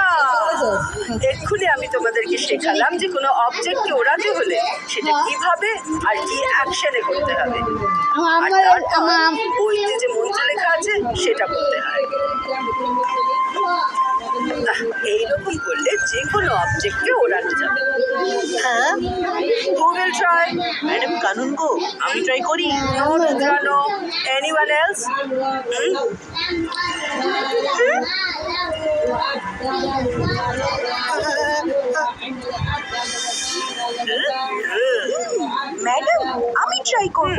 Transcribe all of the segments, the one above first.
আহ, এক্ষুনি আমি তোমাদেরকে শেখালাম যে কোনো অবজেক্টকে ওড়াতে হলে সেটা কীভাবে আর কি অ্যাকশনে করতে হবে। আর তারপর বইতে যে মন্ত্র আছে সেটা করতে হয়। এইরকম করলে যে কোনো অবজেক্টকে ওড়ানো যাবে। হ্যাঁ? হু উইল ট্রাই ম্যাডাম কানুন গো আমি ট্রাই করি। No Rudra no anyone else madam আমি ট্রাই করব।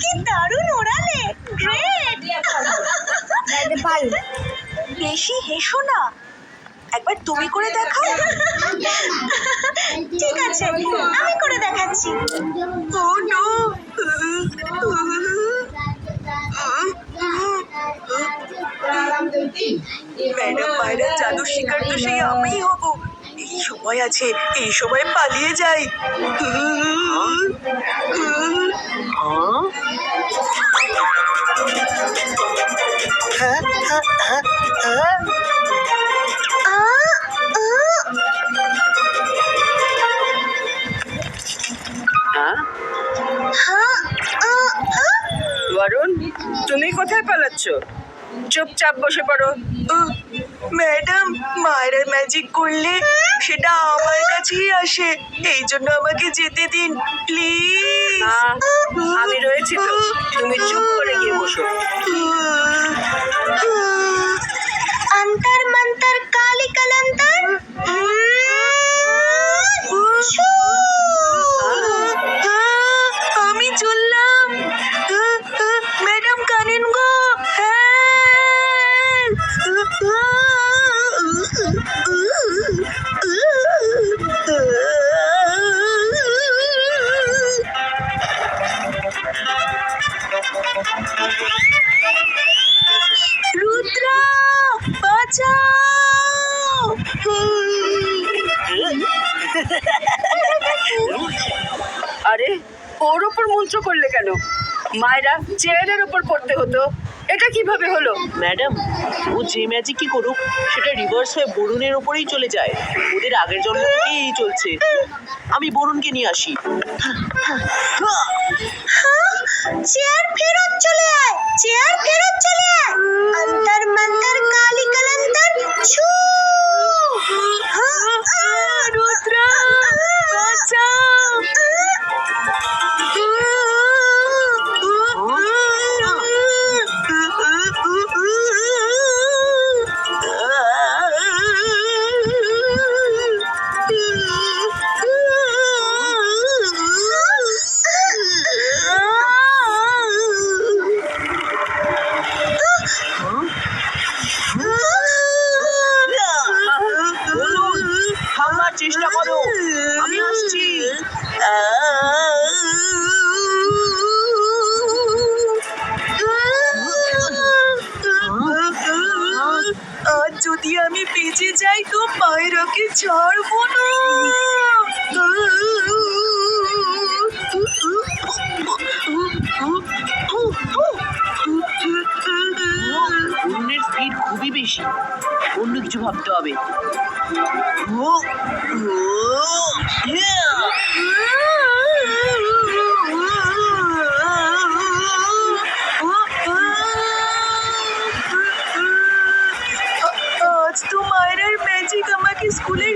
কি দারুণ ওড়ালে গ্রেট বেশি হেসো না একবার তুমি করে দেখাও? ঠিক আছে আমি করে দেখাচ্ছি। ও নো। ম্যাডাম মায়েরা জাদুর শিকার তো সেই আমিই হব। এই সময় আছে এই সময় পালিয়ে যাই। হ্যাঁ হ্যাঁ হ্যাঁ হ্যাঁ হ্যাঁ। তুমি কোথায় পালাচ্ছ? চুপচাপ বসে পড়ো। ম্যাডাম মায়ের ম্যাজিক করলে সেটা আমার কাছেই আসে। এই জন্য আমাকে যেতে দিন প্লিজ আমি রয়েছি তো। তুমি চুপ করে গিয়ে বসো। মন্ত্র করলে কেন? মায়েরা চেয়ারের ওপর পড়তে হতো। এটা কীভাবে হলো? ম্যাডাম ও যে ম্যাজিক কি করুক সেটা রিভার্স হয়ে বরুণের ওপরেই চলে যায়। ওদের আগের জন্ম থেকেই এই চলছে। আমি বরুণকে নিয়ে আসি। চেয়ার ফেরত চলে আয় চেয়ার ফেরত চলে আয়। অন্তর মন্তর কালি কলন্তর মায়েরাকে ছাড়বো না স্পিড খুবই বেশি অন্য কিছু ভাবতে হবে ও ও স্কুলের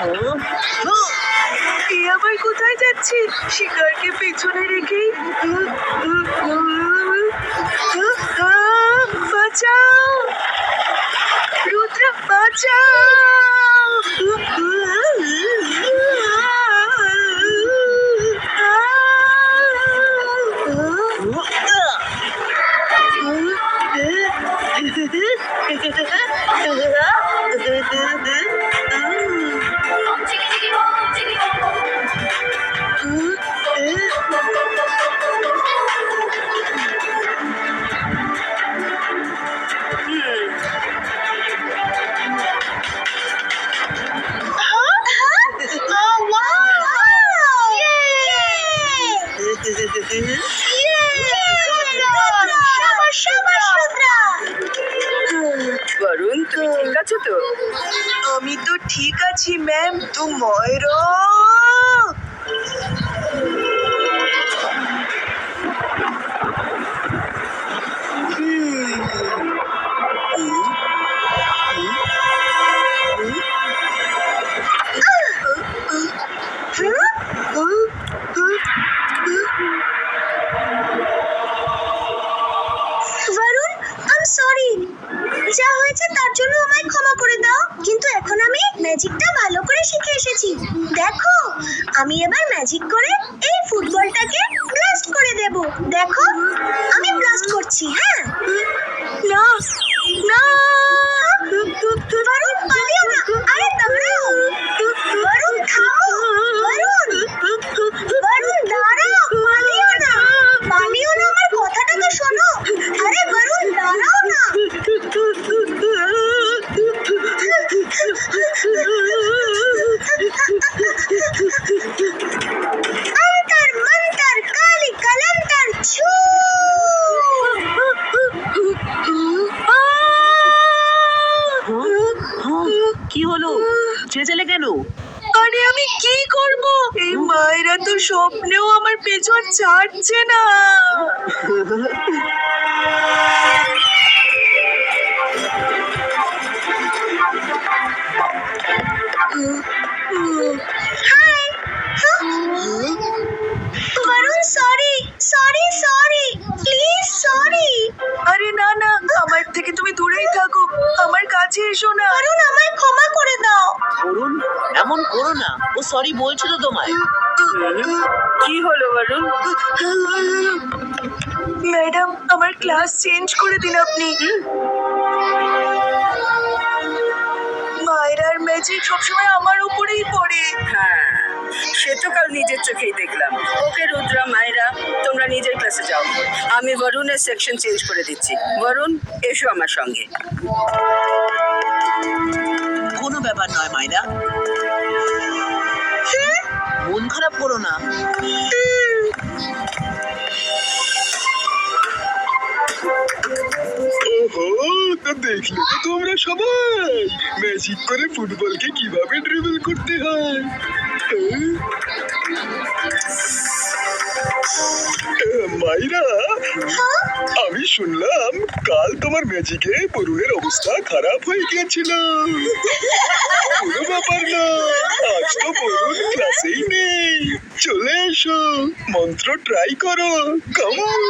এ আবার কোথায় যাচ্ছে? শিকারকে পেছনে রেখেই বাঁচাও। রুদ্র বাঁচাও। তুমি ঠিক আছো তো? আমি তো ঠিক আছি ম্যাম তো ময়রা। কি হলো? চেঁচালে কেন? আরে আমি কি করব? এই মায়েরা তো স্বপ্নেও আমার পেছন ছাড়ছে না। সরি বলছে তো তোমায়। কি হলো বরুণ ম্যাডাম আমার ক্লাস চেঞ্জ করে দিন আপনি। মায়েরার ম্যাজিক সবসময় আমার উপরেই পড়ে। হ্যাঁ সে তো কাল নিজের চোখেই দেখলাম। ওকে রুদ্রা মায়েরা তোমরা নিজের ক্লাসে যাও। আমি বরুণের সেকশন চেঞ্জ করে দিচ্ছি। বরুণ এসো আমার সঙ্গে। কোনো ব্যাপার নয় মাইরা মন খারাপ করো না। ওহো তো দেখলে তো তোমরা সবাই। ম্যাজিক করে ফুটবলকে কীভাবে ড্রিবল করতে হয়? মাইরা, আমি শুনলাম কাল তোমার ম্যাজিকে বরুণের অবস্থা খারাপ হয়ে গিয়েছিল। কোনো ব্যাপার না, আজ তো বরুণ ক্লাসেই নেই। চলে এসো, মন্ত্র ট্রাই করো। কেমন